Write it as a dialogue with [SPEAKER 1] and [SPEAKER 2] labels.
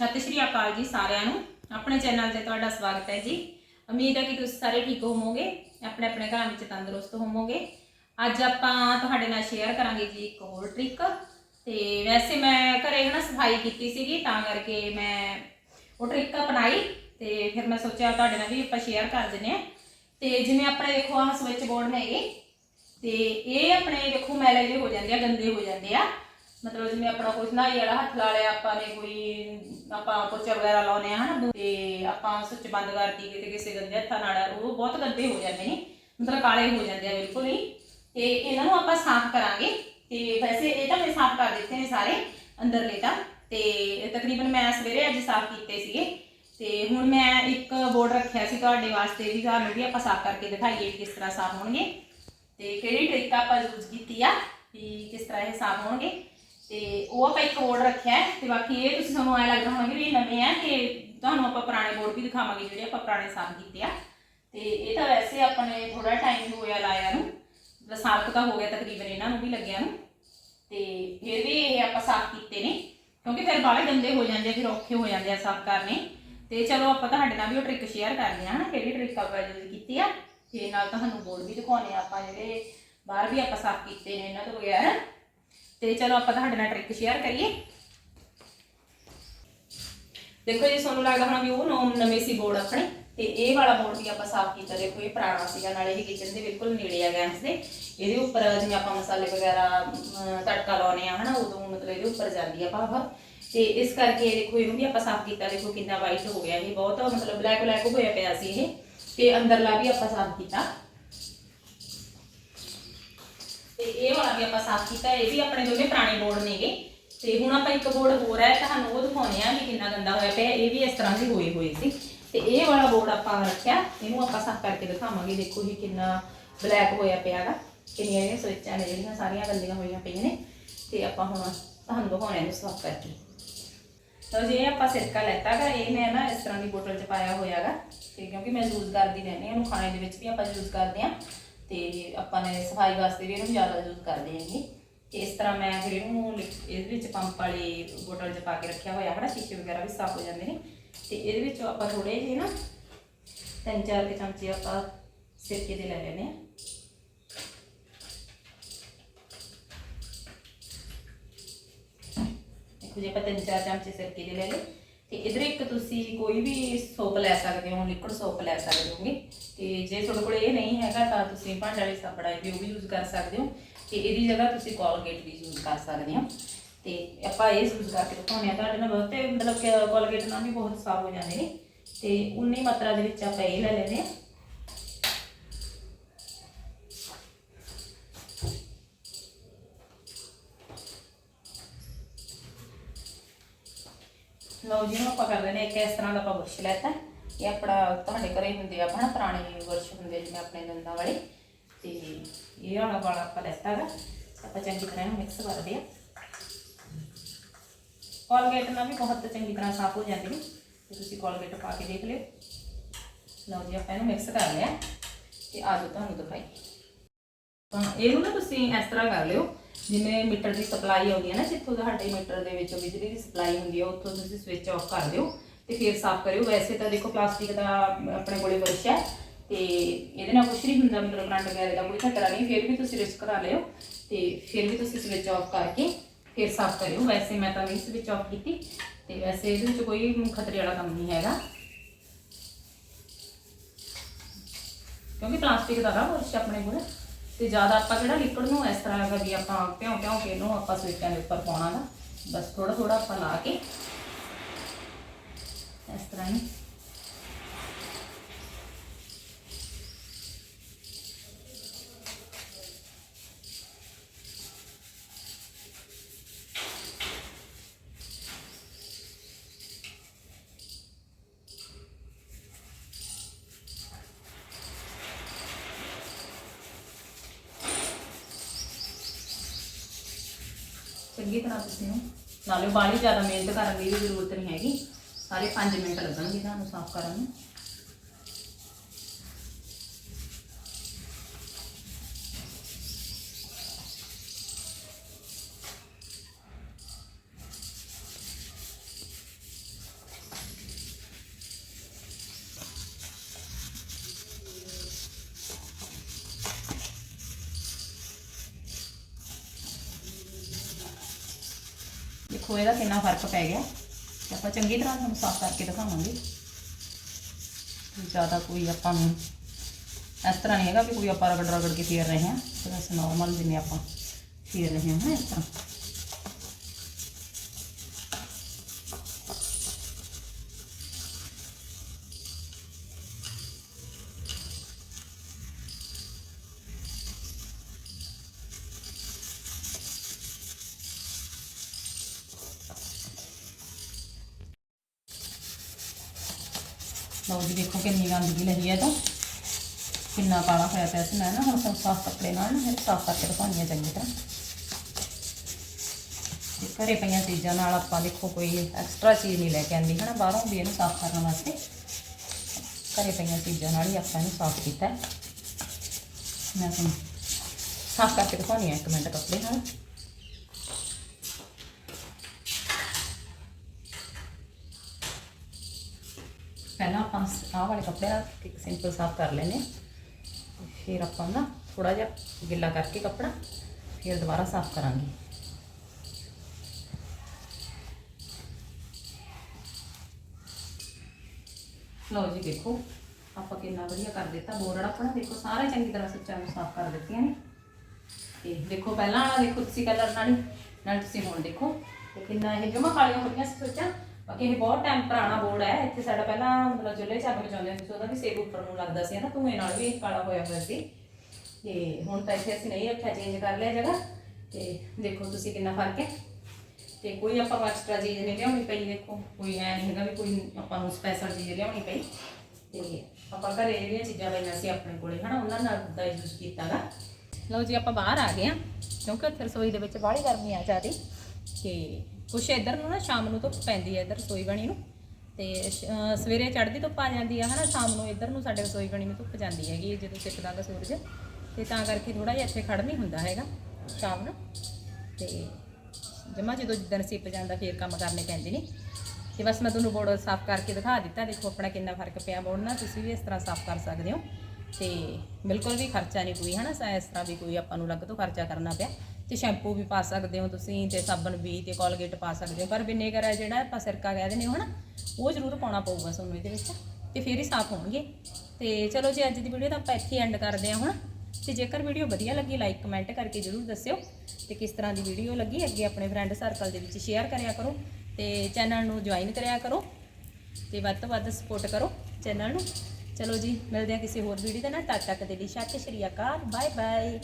[SPEAKER 1] ਸਤਿ ਸ਼੍ਰੀ ਅਕਾਲ ਜੀ ਸਾਰਿਆਂ ਨੂੰ। ਆਪਣੇ ਚੈਨਲ ਤੇ ਤੁਹਾਡਾ ਸਵਾਗਤ ਹੈ ਜੀ। ਉਮੀਦ ਹੈ ਕਿ ਤੁਸੀਂ ਸਾਰੇ ਠੀਕ ਹੋਵੋਗੇ, ਆਪਣੇ ਆਪਣੇ ਘਰਾਂ ਵਿੱਚ ਤੰਦਰੁਸਤ ਹੋਵੋਗੇ। ਅੱਜ ਆਪਾਂ ਤੁਹਾਡੇ ਨਾਲ ਸ਼ੇਅਰ ਕਰਾਂਗੇ ਜੀ ਇੱਕ ਹੋਰ ਟ੍ਰਿਕ ਤੇ ਵੈਸੇ ਮੈਂ ਘਰੇ ਨਾ ਸਫ਼ਾਈ ਕੀਤੀ ਸੀਗੀ, ਤਾਂ ਕਰਕੇ ਮੈਂ ਉਹ ਟ੍ਰਿਕ ਅਪਣਾਈ ਤੇ ਫਿਰ ਮੈਂ ਸੋਚਿਆ ਤੁਹਾਡੇ ਨਾਲ ਵੀ ਆਪਾਂ ਸ਼ੇਅਰ ਕਰ ਦਿੰਨੇ ਆ। ਤੇ ਜਿਵੇਂ ਆਪਣੇ ਦੇਖੋ ਆਹ ਸਵਿਚ ਬੋਰਡ ਨੇ ਇਹ ਤੇ ਇਹ ਆਪਣੇ ਦੇਖੋ ਮੈਲੇ ਜਿਹੇ ਹੋ ਜਾਂਦੇ ਆ, ਗੰਦੇ ਹੋ ਜਾਂਦੇ ਆ। ਮਤਲਬ ਜਿਵੇਂ ਆਪਣਾ ਕੁਝ ਨਾ ਵਾਲਾ ਹੱਥ ਲਾ ਲਿਆ, ਆਪਾਂ ਨੇ ਕੋਈ ਆਪਾਂ ਪੋਚਾ ਵਗੈਰਾ ਲਾਉਨੇ ਆ, ਹਨਾ ਤੇ ਆਪਾਂ ਸੁੱਚ ਬੰਦ ਕਰਤੀ ਕਿਤੇ ਕਿਸੇ ਗੰਦੇ ਹੱਥਾਂ ਨਾਲ, ਉਹ ਬਹੁਤ ਗੰਦੇ ਹੋ ਜਾਂਦੇ ਨੇ, ਮਤਲਬ ਕਾਲੇ ਹੋ ਜਾਂਦੇ ਆ ਬਿਲਕੁਲ ਹੀ। ਤੇ ਇਹਨਾਂ ਨੂੰ ਆਪਾਂ ਸਾਫ਼ ਕਰਾਂਗੇ, ਤੇ ਵੈਸੇ ਇਹ ਤਾਂ ਮੈਂ ਸਾਫ਼ ਕਰ ਦਿੱਤੇ ਨੇ ਸਾਰੇ ਅੰਦਰਲੇ ਤਾਂ। ਤੇ ਤਕਰੀਬਨ ਮੈਂ ਸਵੇਰੇ ਅੱਜ ਸਾਫ਼ ਕੀਤੇ ਸੀਗੇ। ਤੇ ਹੁਣ ਮੈਂ ਇੱਕ ਬੋਰਡ ਰੱਖਿਆ ਸੀ ਤੁਹਾਡੇ ਵਾਸਤੇ ਵੀ, ਤੁਹਾਨੂੰ ਵੀ ਆਪਾਂ ਸਾਫ਼ ਕਰਕੇ ਦਿਖਾਈਏ ਵੀ ਕਿਸ ਤਰ੍ਹਾਂ ਸਾਫ਼ ਹੋਣਗੇ। ਤੇ ਕਿਹੜੀ ਟ੍ਰਿਕ ਆਪਾਂ ਯੂਜ਼ ਕੀਤੀ ਆ, ਵੀ ਕਿਸ ਤਰ੍ਹਾਂ ਇਹ ਸਾਫ਼ ਹੋਣਗੇ। ਤੇ ਉਹ ਆਪਾਂ ਇੱਕ ਬੋਰਡ ਰੱਖਿਆ ਹੈ ਤੇ ਬਾਕੀ ਇਹ ਤੁਸੀਂ ਤੁਹਾਨੂੰ ਐ ਲੱਗਦਾ ਹੋਣਾ ਵੀ ਇਹ ਨਵੇਂ ਆ ਕਿ ਤੁਹਾਨੂੰ ਆਪਾਂ ਪੁਰਾਣੇ ਬੋਰਡ ਵੀ ਦਿਖਾਵਾਂਗੇ ਜਿਹੜੇ ਆਪਾਂ ਪੁਰਾਣੇ ਸਾਫ਼ ਕੀਤੇ ਆ। ਤੇ ਇਹ ਤਾਂ ਵੈਸੇ ਆਪਣੇ ਥੋੜਾ ਟਾਈਮ ਹੋਇਆ ਲਾਇਆ ਨੂੰ ਮਤਲਬ ਸਾਲ ਕੁ ਤਾਂ ਹੋ ਗਿਆ ਤਕਰੀਬਨ ਇਹਨਾਂ ਨੂੰ ਵੀ ਲੱਗਿਆ ਨੂੰ। ਤੇ ਫਿਰ ਵੀ ਇਹ ਆਪਾਂ ਸਾਫ਼ ਕੀਤੇ ਨੇ ਕਿਉਂਕਿ ਫਿਰ ਬਾਲੇ ਗੰਦੇ ਹੋ ਜਾਂਦੇ ਆ, ਫਿਰ ਔਖੇ ਹੋ ਜਾਂਦੇ ਆ ਸਾਫ਼ ਕਰਨੇ। ਤੇ ਚਲੋ ਆਪਾਂ ਤੁਹਾਡੇ ਨਾਲ ਵੀ ਉਹ ਟ੍ਰਿਕ ਸ਼ੇਅਰ ਕਰਦੇ ਹਾਂ ਹਨਾ ਕਿਹੜੀ ਟ੍ਰਿਕ ਆਪਾਂ ਯੂਜ਼ ਕੀਤੀ ਆ। ਤੇ ਨਾਲ ਤੁਹਾਨੂੰ ਬੋਰਡ ਵੀ ਦਿਖਾਉਣੇ ਆ ਆਪਾਂ ਜਿਹੜੇ ਬਾਹਰ ਵੀ ਆਪਾਂ ਸਾਫ਼ ਕੀਤੇ ਨੇ ਇਹਨਾਂ ਤੋਂ ਬਗੈਰ। ਤੇ ਚਲੋ ਆਪਾਂ ਤੁਹਾਡੇ ਨਾਲ ਟ੍ਰਿਕ ਸ਼ੇਅਰ ਕਰੀਏ। ਦੇਖੋ ਜੀ ਤੁਹਾਨੂੰ ਲੱਗਦਾ ਹੋਣਾ ਵੀ ਉਹ ਨੋ- ਨਵੇਂ ਸੀ ਬੋਰਡ ਆਪਣੇ ਤੇ ਇਹ ਵਾਲਾ ਬੋਰਡ ਵੀ ਆਪਾਂ ਸਾਫ਼ ਕੀਤਾ। ਦੇਖੋ ਇਹ ਪੁਰਾਣਾ ਸੀਗਾ ਨਾਲੇ ਇਹ ਕਿਚਨ ਦੇ ਬਿਲਕੁਲ ਨੇੜੇ ਆ ਗੈਸ ਦੇ। ਇਹਦੇ ਉੱਪਰ ਜਿਵੇਂ ਆਪਾਂ ਮਸਾਲੇ ਵਗੈਰਾ ਅਮ, ਤੜਕਾ ਲਾਉਨੇ ਆ ਹਨਾ ਉਦੋਂ ਮਤਲਬ ਇਹਦੇ ਉੱਪਰ ਜਾਂਦੀ ਆ ਭਾਫ। ਤੇ ਇਸ ਕਰਕੇ ਇਹ ਦੇਖੋ ਇਹਨੂੰ ਵੀ ਆਪਾਂ ਸਾਫ਼ ਕੀਤਾ। ਦੇਖੋ ਕਿੰਨਾ ਵਾਈਟ ਹੋ ਗਿਆ ਇਹ ਬਹੁਤ ਮਤਲਬ ਬਲੈਕ ਬਲੈਕ ਹੋਇਆ ਪਿਆ ਸੀ ਇਹ। ਤੇ ਅੰਦਰਲਾ ਵੀ ਆਪਾਂ ਸਾਫ਼ ਕੀਤਾ। ਤੇ ਇਹ ਵਾਲਾ ਵੀ ਆਪਾਂ ਸਾਫ਼ ਕੀਤਾ, ਇਹ ਵੀ ਆਪਣੇ ਦੋਨੇ ਪੁਰਾਣੇ ਬੋਰਡ ਨੇਗੇ। ਤੇ ਹੁਣ ਆਪਾਂ ਇੱਕ ਬੋਰਡ ਹੋਰ ਹੈ, ਤੁਹਾਨੂੰ ਉਹ ਦਿਖਾਉਣੇ ਆ ਕਿ ਕਿੰਨਾ ਗੰਦਾ ਹੋਇਆ ਪਿਆ, ਇਹ ਵੀ ਇਸ ਤਰ੍ਹਾਂ ਦੇ ਹੋਏ ਹੋਏ ਸੀ। ਤੇ ਇਹ ਵਾਲਾ ਬੋਰਡ ਆਪਾਂ ਰੱਖਿਆ, ਇਹਨੂੰ ਆਪਾਂ ਸਾਫ਼ ਕਰਕੇ ਦਿਖਾਵਾਂਗੇ, ਦੇਖੋ ਇਹ ਕਿੰਨਾ ਬਲੈਕ ਹੋਇਆ ਪਿਆਗਾ ਕਿੰਨੀਆਂ ਇਹ ਸਵਿੱਚਾਂ ਨੇ, ਜਿਹੜੀਆਂ ਸਾਰੀਆਂ ਗੰਦੀਆਂ ਹੋਈਆਂ ਪਈਆਂ ਨੇ। ਤੇ ਆਪਾਂ ਹੁਣ ਤੁਹਾਨੂੰ ਦਿਖਾਉਣੇ ਨੂੰ ਸਾਫ਼ ਕਰਕੇ। ਤਾਂ ਜੇ ਆਪਾਂ ਸਿਰਕਾ ਲੈਤਾਗਾ ਇਹ ਮੈਂ ਨਾ ਇਸ ਤਰ੍ਹਾਂ ਦੀ ਬੋਤਲ 'ਚ ਪਾਇਆ ਹੋਇਆਗਾ ਤੇ ਕਿਉਂਕਿ ਮੈਂ ਯੂਜ਼ ਕਰਦੀ ਰਹਿੰਦੀ ਹਾਂ, ਇਹਨੂੰ ਖਾਣੇ ਦੇ ਵਿੱਚ ਵੀ ਆਪਾਂ ਯੂਜ਼ ਕਰਦੇ ਹਾਂ। ਤੇ ਆਪਾਂ ਨੇ ਸਫ਼ਾਈ ਵਾਸਤੇ ਵੀ ਇਹਨੂੰ ਜ਼ਿਆਦਾ ਯੂਜ਼ ਕਰਦੇ ਹਾਂਗੇ। ਤੇ ਇਸ ਤਰ੍ਹਾਂ ਮੈਂ ਫਿਰ ਇਹਨੂੰ ਲਿਕ- ਇਹਦੇ ਵਿੱਚ ਪੰਪ ਵਾਲੀ ਬੋਟਲ 'ਚ ਪਾ ਕੇ ਰੱਖਿਆ ਹੋਇਆ ਹੈ ਨਾ ਸ਼ੀਸ਼ੇ ਵਗੈਰਾ ਵੀ ਸਾਫ਼ ਹੋ ਜਾਂਦੇ ਨੇ। ਤੇ ਇਹਦੇ ਵਿੱਚੋਂ ਆਪਾਂ ਥੋੜੇ ਜਿਹੇ ਨਾ ਤਿੰਨ ਚਾਰ ਕੇ ਚਮਚੇ ਆਪਾਂ ਸਿਰਕੇ ਦੇ ਲੈ ਲੈਣੇ ਆ ਦੇਖੋ ਜੇ, ਆਪਾਂ ਤਿੰਨ ਚਾਰ ਚਮਚੇ ਸਿਰਕੇ ਦੇ ਲੈ ਲਏ। ਤੇ ਇਧਰ ਇੱਕ ਤੁਸੀਂ ਕੋਈ ਵੀ ਸੋਪ ਲੈ ਸਕਦੇ ਹੋ ਲਿਕਵਿਡ ਸੋਪ ਲੈ ਸਕਦੇ ਹੋਗੇ। ਤੇ ਜੇ ਤੁਹਾਡੇ ਕੋਲ ਇਹ ਨਹੀਂ ਹੈਗਾ ਤਾਂ ਤੁਸੀਂ ਭਾਂਡੇ ਵਾਲੀ ਸਾਬਣ ਹੈ ਵੀ ਉਹ ਵੀ ਯੂਜ਼ ਕਰ ਸਕਦੇ ਹੋ ਤੇ ਇਹਦੀ ਜਗ੍ਹਾ ਤੁਸੀਂ ਕੋਲਗੇਟ ਵੀ ਯੂਜ਼ ਕਰ ਸਕਦੇ ਹੋ। ਤੇ ਆਪਾਂ ਇਹ ਯੂਜ਼ ਕਰਕੇ ਦਿਖਾਉਂਦੇ ਆ ਤੁਹਾਡੇ ਨਾਲ ਬਹੁਤੇ ਮਤਲਬ ਕਿ ਕੋਲਗੇਟ ਨਾਲ ਵੀ ਬਹੁਤ ਸਾਫ਼ ਹੋ ਜਾਂਦੇ ਨੇ। ਤੇ ਉਨੀ ਮਾਤਰਾ ਦੇ ਵਿੱਚ ਆਪਾਂ ਇਹ ਲੈ ਲੈਨੇ ਆ ਲਓ ਜੀ ਆਪਾਂ ਕਰ ਲੈਨੇ ਇੱਕ ਇਸ ਤਰ੍ਹਾਂ ਦਾ ਆਪਾਂ ਬੁਰਸ਼ ਲੈਤਾ। ਇਹ ਆਪਣਾ ਤੁਹਾਡੇ ਘਰੇ ਹੁੰਦੇ ਆ ਆਪਣਾ ਪੁਰਾਣੇ ਵਰਸ਼ ਹੁੰਦੇ ਆ, ਜਿਵੇਂ ਆਪਣੇ ਦੰਦਾਂ ਵਾਲੇ। ਤੇ ਇਹ ਵਾਲਾ ਵਾਲਾ ਆਪਾਂ ਲੈਤਾ ਗਾ ਆਪਾਂ ਚੰਗੀ ਤਰ੍ਹਾਂ ਇਹਨੂੰ ਮਿਕਸ ਕਰਦੇ ਆ। ਕੋਲਗੇਟ ਨਾਲ ਵੀ ਬਹੁਤ ਚੰਗੀ ਤਰ੍ਹਾਂ ਸਾਫ਼ ਹੋ ਜਾਂਦੀ ਹੈ ਤੇ ਤੁਸੀਂ ਕੋਲਗੇਟ ਪਾ ਕੇ ਦੇਖ ਲਿਓ। ਲਓ ਜੀ, ਆਪਾਂ ਇਹਨੂੰ ਮਿਕਸ ਕਰ ਲਿਆ। ਤੇ ਆ ਜਾਓ ਤੁਹਾਨੂੰ ਦਿਖਾਈ। ਤਾਂ ਇਹਨੂੰ ਨਾ ਤੁਸੀਂ ਇਸ ਤਰ੍ਹਾਂ ਕਰ ਲਿਓ, ਜਿਵੇਂ ਮੀਟਰ ਦੀ ਸਪਲਾਈ ਆਉਂਦੀ ਹੈ ਨਾ, ਜਿੱਥੋਂ ਤੁਹਾਡੇ ਮੀਟਰ ਦੇ ਵਿੱਚ ਬਿਜਲੀ ਦੀ ਸਪਲਾਈ ਹੁੰਦੀ ਹੈ ਉੱਥੋਂ ਤੁਸੀਂ ਸਵਿਚ ਆਫ ਕਰ ਦਿਓ ਤੇ ਫਿਰ ਸਾਫ਼ ਕਰਿਓ। ਵੈਸੇ ਤਾਂ ਦੇਖੋ ਪਲਾਸਟਿਕ ਦਾ ਆਪਣੇ ਕੋਲੇ ਬਰਸ਼ ਹੈ ਤੇ ਇਹਦੇ ਨਾਲ ਕੁਛ ਨਹੀਂ ਹੁੰਦਾ, ਮਤਲਬ ਕਰੰਟ ਵਗੈਰਾ ਦਾ ਕੋਈ ਖਤਰਾ ਨਹੀਂ। ਫਿਰ ਵੀ ਤੁਸੀਂ ਰਿਸਕ ਕਰਾ ਲਿਓ ਤੇ ਫਿਰ ਵੀ ਤੁਸੀਂ ਸਵਿਚ ਆਫ ਕਰਕੇ ਫਿਰ ਸਾਫ਼ ਕਰਿਓ। ਵੈਸੇ ਮੈਂ ਤਾਂ ਨਹੀਂ ਸਵਿਚ ਆਫ ਕੀਤੀ ਤੇ ਵੈਸੇ ਇਹਦੇ ਵਿੱਚ ਕੋਈ ਖਤਰੇ ਵਾਲਾ ਕੰਮ ਨਹੀਂ ਹੈਗਾ। ਕਿਉਂਕਿ ਪਲਾਸਟਿਕ ਦਾ ਨਾ ਬਰਸ਼ ਆਪਣੇ ਕੋਲ। ਤੇ ਜ਼ਿਆਦਾ ਆਪਾਂ ਕਿਹੜਾ ਲਿਕਵਿਡ ਨੂੰ ਇਸ ਤਰ੍ਹਾਂ ਹੈਗਾ ਵੀ ਆਪਾਂ ਭਿਉਂ ਭਿਉਂ ਕੇ ਇਹਨੂੰ ਆਪਾਂ ਸਵਿਚਾਂ ਦੇ ਉੱਪਰ ਪਾਉਣਾ ਦਾ ਬਸ ਥੋੜਾ ਥੋੜਾ ਆਪਾਂ ਲਾ ਕੇ ਇਸ ਤਰ੍ਹਾਂ ਹੀ ਚੰਗੀ ਤਰ੍ਹਾਂ ਤੁਸੀਂ ਇਹਨੂੰ ਨਾਲੇ ਬਾਲੀ ਜ਼ਿਆਦਾ ਮਿਹਨਤ ਕਰਨ ਦੀ ਵੀ ਜ਼ਰੂਰਤ ਨਹੀਂ ਹੈਗੀ ਸਾਰੇ 5 ਮਿੰਟ ਲੱਗਣਗੇ ਤੁਹਾਨੂੰ ਸਾਫ਼ ਕਰਨ ਨੂੰ। ਦੇਖੋ ਇਹਦਾ ਕਿੰਨਾ ਫ਼ਰਕ ਪੈ ਗਿਆ। ਆਪਾਂ ਚੰਗੀ ਤਰ੍ਹਾਂ ਤੁਹਾਨੂੰ ਸਾਫ਼ ਕਰਕੇ ਦਿਖਾਵਾਂਗੇ। ਜ਼ਿਆਦਾ ਕੋਈ ਆਪਾਂ ਨੂੰ ਇਸ ਤਰ੍ਹਾਂ ਨਹੀਂ ਹੈਗਾ ਵੀ ਕੋਈ ਆਪਾਂ ਰਗੜ ਰਗੜ ਕੇ ਫੇਰ ਰਹੇ ਹਾਂ। ਤੇ ਬਸ ਨਾਰਮਲ ਜਿਵੇਂ ਆਪਾਂ ਫੇਰ ਰਹੇ ਹਾਂ ਨਾ ਇਸ ਤਰ੍ਹਾਂ। ਲਓ ਜੀ ਦੇਖੋ ਕਿੰਨੀ ਗੰਦਗੀ ਲੱਗੀ ਹੈ ਤਾਂ। ਕਿੰਨਾ ਕਾਲਾ ਹੋਇਆ ਪਿਆ ਸੀ ਮੈਂ ਨਾ, ਹੁਣ ਤੁਹਾਨੂੰ ਸਾਫ਼ ਕੱਪੜੇ ਨਾਲ ਨਾ ਇਹ ਸਾਫ਼ ਕਰਕੇ ਦਿਖਾਉਣੀ ਹੈ ਚੰਗੀ ਤਰ੍ਹਾਂ। ਤੇ ਘਰੇ ਪਈਆਂ ਚੀਜ਼ਾਂ ਨਾਲ ਆਪਾਂ ਦੇਖੋ ਕੋਈ ਐਕਸਟਰਾ ਚੀਜ਼ ਨਹੀਂ ਲੈ ਕੇ ਆਂਦੀ, ਹਨਾ? ਬਾਹਰੋਂ ਵੀ ਇਹਨੂੰ ਸਾਫ਼ ਕਰਨ ਵਾਸਤੇ। ਘਰੇ ਪਈਆਂ ਚੀਜ਼ਾਂ ਨਾਲ ਹੀ ਆਪਾਂ ਇਹਨੂੰ ਸਾਫ਼ ਕੀਤਾ। ਮੈਂ ਤੁਹਾਨੂੰ ਸਾਫ਼ ਕਰਕੇ ਦਿਖਾਉਣੀ ਹੈ ਇੱਕ ਮਿੰਟ ਕੱਪੜੇ ਨਾਲ ਪਹਿਲਾਂ ਆਪਾਂ ਆਹ ਵਾਲੇ ਕੱਪੜੇ ਨਾਲ ਸਿੰਪਲ ਸਾਫ਼ ਕਰ ਲੈਨੇ ਆ ਫਿਰ ਆਪਾਂ ਨਾ ਥੋੜਾ ਜਿਹਾ ਗਿੱਲਾ ਕਰਕੇ ਕੱਪੜਾ ਫਿਰ ਦੁਬਾਰਾ ਸਾਫ਼ ਕਰਾਂਗੇ। ਲਓ ਜੀ ਦੇਖੋ, ਆਪਾਂ ਕਿੰਨਾ ਵਧੀਆ ਕਰ ਦਿੱਤਾ ਬੋਰਡ ਆਪਣਾ ਦੇਖੋ ਸਾਰਾ ਚੰਗੀ ਤਰ੍ਹਾਂ ਸੁੱਚਾਂ ਨੂੰ ਸਾਫ਼ ਕਰ ਦਿੱਤੀਆਂ ਨੇ। ਤੇ ਦੇਖੋ ਪਹਿਲਾਂ ਵਾਲਾ ਦੇਖੋ ਤੁਸੀਂ ਕਲਰ ਨਾਲ ਹੀ, ਨਾਲ ਤੁਸੀਂ ਹੁਣ ਦੇਖੋ। ਤੇ ਕਿੰਨਾ ਇਹ ਜਮਾ ਕਾਲੀਆਂ ਹੋ ਗਈਆਂ ਸੀ ਸੋਚਾਂ। ਬਾਕੀ ਇਹ ਬਹੁਤ ਟਾਈਮ ਪੁਰਾਣਾ ਬੋਰਡ ਹੈ, ਇੱਥੇ ਸਾਡਾ ਪਹਿਲਾਂ ਮਤਲਬ ਚੁੱਲ੍ਹੇ 'ਚ ਬਚਾਉਂਦੇ ਹੁੰਦੇ ਸੀ, ਉਹਦਾ ਵੀ ਸੇਬ ਉੱਪਰ ਨੂੰ ਲੱਗਦਾ ਸੀ ਨਾ ਧੂਏ ਨਾਲ ਵੀ ਕਾਲਾ ਹੋਇਆ ਹੋਇਆ ਸੀ। ਤੇ ਹੁਣ ਤਾਂ ਇੱਥੇ ਅਸੀਂ ਨਹੀਂ ਰੱਖਿਆ ਚੇਂਜ ਕਰ ਲਿਆ ਜਗ੍ਹਾ, ਤੇ ਦੇਖੋ ਤੁਸੀਂ ਕਿੰਨਾ ਫ਼ਰਕ ਹੈ। ਤੇ ਕੋਈ ਆਪਾਂ ਨੂੰ ਐਕਸਟਰਾ ਚੀਜ਼ ਨਹੀਂ ਲਿਆਉਣੀ ਪਈ, ਦੇਖੋ, ਕੋਈ ਐ ਨਹੀਂ ਹੈਗਾ ਵੀ ਕੋਈ ਆਪਾਂ ਨੂੰ ਸਪੈਸ਼ਲ ਚੀਜ਼ ਲਿਆਉਣੀ ਪਈ। ਤੇ ਆਪਾਂ ਘਰੇ ਜਿਹੜੀਆਂ ਚੀਜ਼ਾਂ ਪਈਆਂ ਸੀ ਆਪਣੇ ਕੋਲੇ ਹਨਾ, ਉਹਨਾਂ ਨਾਲ ਦਾ ਯੂਜ਼ ਕੀਤਾਗਾ। ਲਓ ਜੀ, ਆਪਾਂ ਬਾਹਰ ਆ ਗਏ ਆ ਕਿਉਂਕਿ ਉੱਥੇ ਰਸੋਈ ਦੇ ਵਿੱਚ ਬਾਹਲੀ ਗਰਮੀ ਆ ਜਾਂਦੀ ਤੇ ਕੁਛ ਇੱਧਰ ਨੂੰ ਨਾ ਸ਼ਾਮ ਨੂੰ ਧੁੱਪ ਪੈਂਦੀ ਹੈ ਇੱਧਰ ਰਸੋਈ ਬਣੀ ਨੂੰ ਤੇ ਸ਼- ਅਹ, ਸਵੇਰੇ ਚੜ੍ਹਦੀ ਧੁੱਪ ਆ ਜਾਂਦੀ ਆ, ਹਨਾ, ਸ਼ਾਮ ਨੂੰ ਇੱਧਰ ਨੂੰ ਸਾਡੇ ਰਸੋਈ ਬਣੀ ਨੂੰ ਧੁੱਪ ਜਾਂਦੀ ਹੈਗੀ ਜਦੋਂ ਸਿੱਕਦਾ ਗਾ ਸੂਰਜ। ਤੇ ਤਾਂ ਕਰਕੇ ਥੋੜਾ ਜਿਹਾ ਇੱਥੇ ਖੜ੍ਹ ਨਹੀਂ ਹੁੰਦਾ ਹੈਗਾ ਸ਼ਾਮ ਨੂੰ। ਤੇ ਜਮਾ ਜਦੋਂ ਜਿੱਦਣ ਸਿੱਪ ਜਾਂਦਾ ਫੇਰ ਕੰਮ ਕਰਨੇ ਪੈਂਦੇ ਨੇ। ਤੇ ਬਸ ਮੈਂ ਤੁਹਾਨੂੰ ਬੋਰਡ ਸਾਫ਼ ਕਰਕੇ ਦਿਖਾ ਦਿੱਤਾ, ਦੇਖੋ ਆਪਣਾ ਕਿੰਨਾ ਫ਼ਰਕ ਪਿਆ ਬੋਰਡ ਨਾਲ, ਤੁਸੀਂ ਵੀ ਇਸ ਤਰ੍ਹਾਂ ਸਾਫ਼ ਕਰ ਸਕਦੇ ਹੋ। ਤੇ ਬਿਲਕੁਲ ਵੀ ਖਰਚਾ ਨਹੀਂ ਕੋਈ, ਹਨਾ? ਸਾ- ਇਸ ਤਰ੍ਹਾਂ ਵੀ ਕੋਈ ਆਪਾਂ ਨੂੰ ਅਲੱਗ ਤੋਂ ਖਰਚਾ ਕਰਨਾ ਪਿਆ। ਤੇ ਸ਼ੈਂਪੂ ਵੀ ਪਾ ਸਕਦੇ ਹੋ ਤੁਸੀਂ ਤੇ ਸਾਬਣ ਵੀ ਤੇ ਕੋਲਗੇਟ ਪਾ ਸਕਦੇ ਹੋ। ਪਰ ਵਿਨੇਗਰ ਹੈ ਜਿਹੜਾ, ਆਪਾਂ ਸਿਰਕਾ ਕਹਿ ਦਿੰਦੇ ਹੋ, ਹਨਾ? ਉਹ ਜ਼ਰੂਰ ਪਾਉਣਾ ਪਊਗਾ ਤੁਹਾਨੂੰ ਇਹਦੇ ਵਿੱਚ। ਤੇ ਫਿਰ ਹੀ ਸਾਫ਼ ਹੋਣਗੇ। ਤੇ ਚਲੋ ਜੀ, ਅੱਜ ਦੀ ਵੀਡੀਓ ਤਾਂ ਆਪਾਂ ਇੱਥੇ ਐਂਡ ਕਰਦੇ ਹਾਂ ਹੁਣ। ਤੇ ਜੇਕਰ ਵੀਡੀਓ ਵਧੀਆ ਲੱਗੀ ਲਾਈਕ ਕਮੈਂਟ ਕਰਕੇ ਜਰੂਰ ਦੱਸਿਓ। ਤੇ ਕਿਸ ਤਰ੍ਹਾਂ ਦੀ ਵੀਡੀਓ ਲੱਗੀ, ਅੱਗੇ ਆਪਣੇ ਫਰੈਂਡ ਸਰਕਲ ਦੇ ਵਿੱਚ ਸ਼ੇਅਰ ਕਰਿਆ ਕਰੋ। ਤੇ ਚੈਨਲ ਨੂੰ ਜੁਆਇਨ ਕਰਿਆ ਕਰੋ। ਤੇ ਵੱਧ ਤੋਂ ਵੱਧ ਸਪੋਰਟ ਕਰੋ ਚੈਨਲ ਨੂੰ। ਚਲੋ ਜੀ, ਮਿਲਦੇ ਹਾਂ ਕਿਸੇ ਹੋਰ ਵੀਡੀਓ ਦੇ ਨਾਲ। ਤਦ ਤੱਕ ਦੇ ਲਈ ਸਤਿ ਸ਼੍ਰੀ ਅਕਾਲ ਬਾਏ ਬਾਏ